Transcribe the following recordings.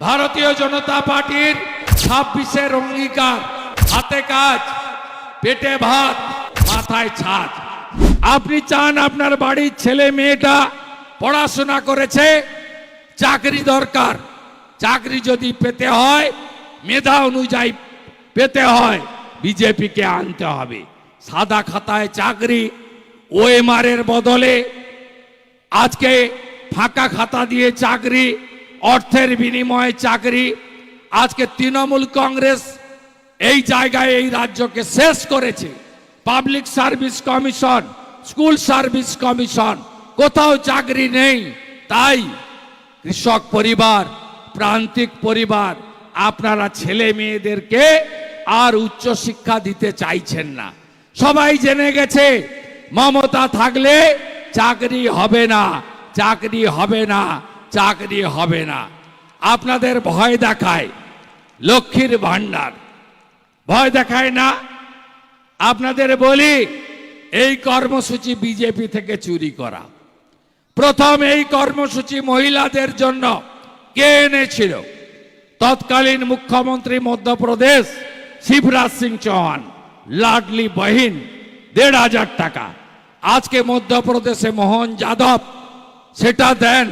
ভারতীয় জনতা পার্টির ছাব্বিশের অঙ্গীকার, হাতে কাজ, পেটে ভাত, মাথায় ছাদ। আপনি চান আপনার বাড়ির ছেলে মেয়েটা পড়াশোনা করেছে, চাকরি দরকার। চাকরি যদি পেতে হয়, মেধা অনুযায়ী পেতে হয়, বিজেপিকে আনতে হবে। সাদা খাতায় চাকরি ওএমআর এর বদলে আজকে ফাঁকা খাতা দিয়ে চাকরি অর্থের বিনিময়ে চাকরি। আজকে তৃণমূল কংগ্রেস এই জায়গায়, এই রাজ্যকে শেষ করেছে। Public service commission, school service commission, কোথাও চাকরি নেই। তাই কৃষক পরিবার, প্রান্তিক পরিবার, আপনারা ছেলে মেয়েদেরকে আর উচ্চ শিক্ষা দিতে চাইছেন না। সবাই জেনে গেছে, মমতা থাকলে চাকরি হবে না, চাকরি হবে না। চাকরি হবে না। আপনাদের ভয় দেখায় লক্ষ্মীর ভাণ্ডার। ভয় দেখায় না। আপনাদের বলি, এই কর্মসূচি বিজেপি থেকে চুরি করা। প্রথম এই কর্মসূচি মহিলাদের জন্য কে এনেছিল? তৎকালীন মুখ্যমন্ত্রী মধ্যপ্রদেশ শিবরাজ সিং চৌহান লাডলি বহিন, দেড় হাজার টাকা। আজকে মধ্যপ্রদেশে মোহন যাদব, সেটা দেন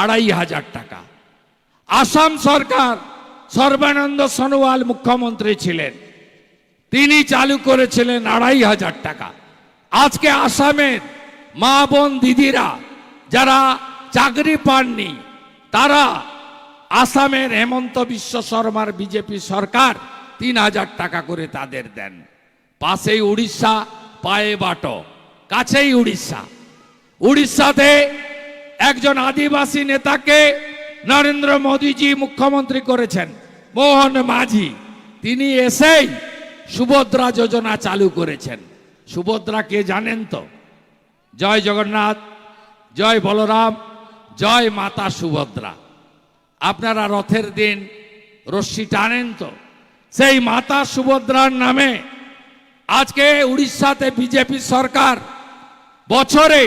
আড়াই হাজার টাকা। আসাম সরকার সর্বানন্দ সোনোয়াল মুখ্যমন্ত্রী ছিলেন। তিনি চালু করেছিলেন আড়াই হাজার টাকা। আজকে আসামের মা বোন দিদিরা যারা চাকরি পাননি, তারা আসামের হেমন্ত বিশ্ব শর্মার বিজেপি সরকার তিন হাজার টাকা করে তাদের দেন। পাশেই উড়িষ্যা, পায়ে বাটো। কাছেই উড়িষ্যা। উড়িষ্যাতে একজন আদিবাসী নেতাকে নরেন্দ্র মোদীজি মুখ্যমন্ত্রী করেছেন, মোহন মাঝি। তিনি এসেই সুভদ্রা যোজনা চালু করেছেন। সুভদ্রা কে জানেন তো? জয় জগন্নাথ, জয় বলরাম, জয় মাতা সুভদ্রা। আপনারা রথের দিন রশ্মি টানেন তো? সেই মাতা সুভদ্রার নামে আজকে উড়িষ্যাতে বিজেপি সরকার বছরে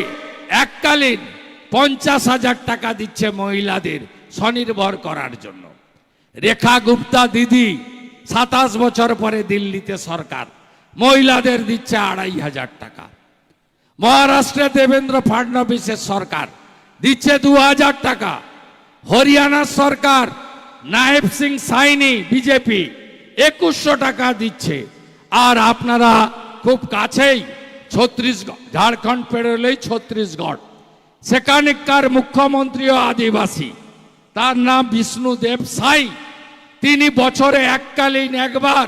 এককালীন পঞ্চাশ হাজার টাকা দিচ্ছে মহিলাদের স্বনির্ভর করার জন্য। রেখা গুপ্তা দিদি, সাতাশ বছর পরে দিল্লিতে সরকার। মহিলাদের দিচ্ছে আড়াই হাজার টাকা। মহারাষ্ট্রে দেবেন্দ্র ফাডনবিসের সরকার দিচ্ছে দু হাজার টাকা। হরিয়ানার সরকার, নায়েব সিং সাইনি, বিজেপি, একুশশো টাকা দিচ্ছে। আর আপনারা খুব কাছেই ছত্রিশগড় ঝাড়খণ্ড পেরোলেই ছত্রিশগড়। সেখানকার মুখ্যমন্ত্রীও আদিবাসী, তার নাম বিষ্ণুদেব সাই। তিনি বছরে এককালীন একবার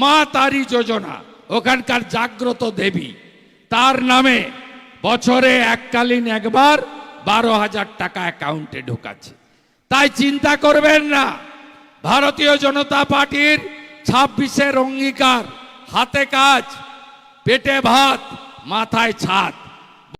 মা তারি যোজনা, ওখানকার জাগ্রত দেবী, তার নামে বছরে এককালীন একবার বারো হাজার টাকা অ্যাকাউন্টে ঢোকাচ্ছে। তাই চিন্তা করবেন না, ভারতীয় জনতা পার্টির ছাব্বিশের অঙ্গীকার, হাতে কাজ, পেটে ভাত, মাথায় ছাদ।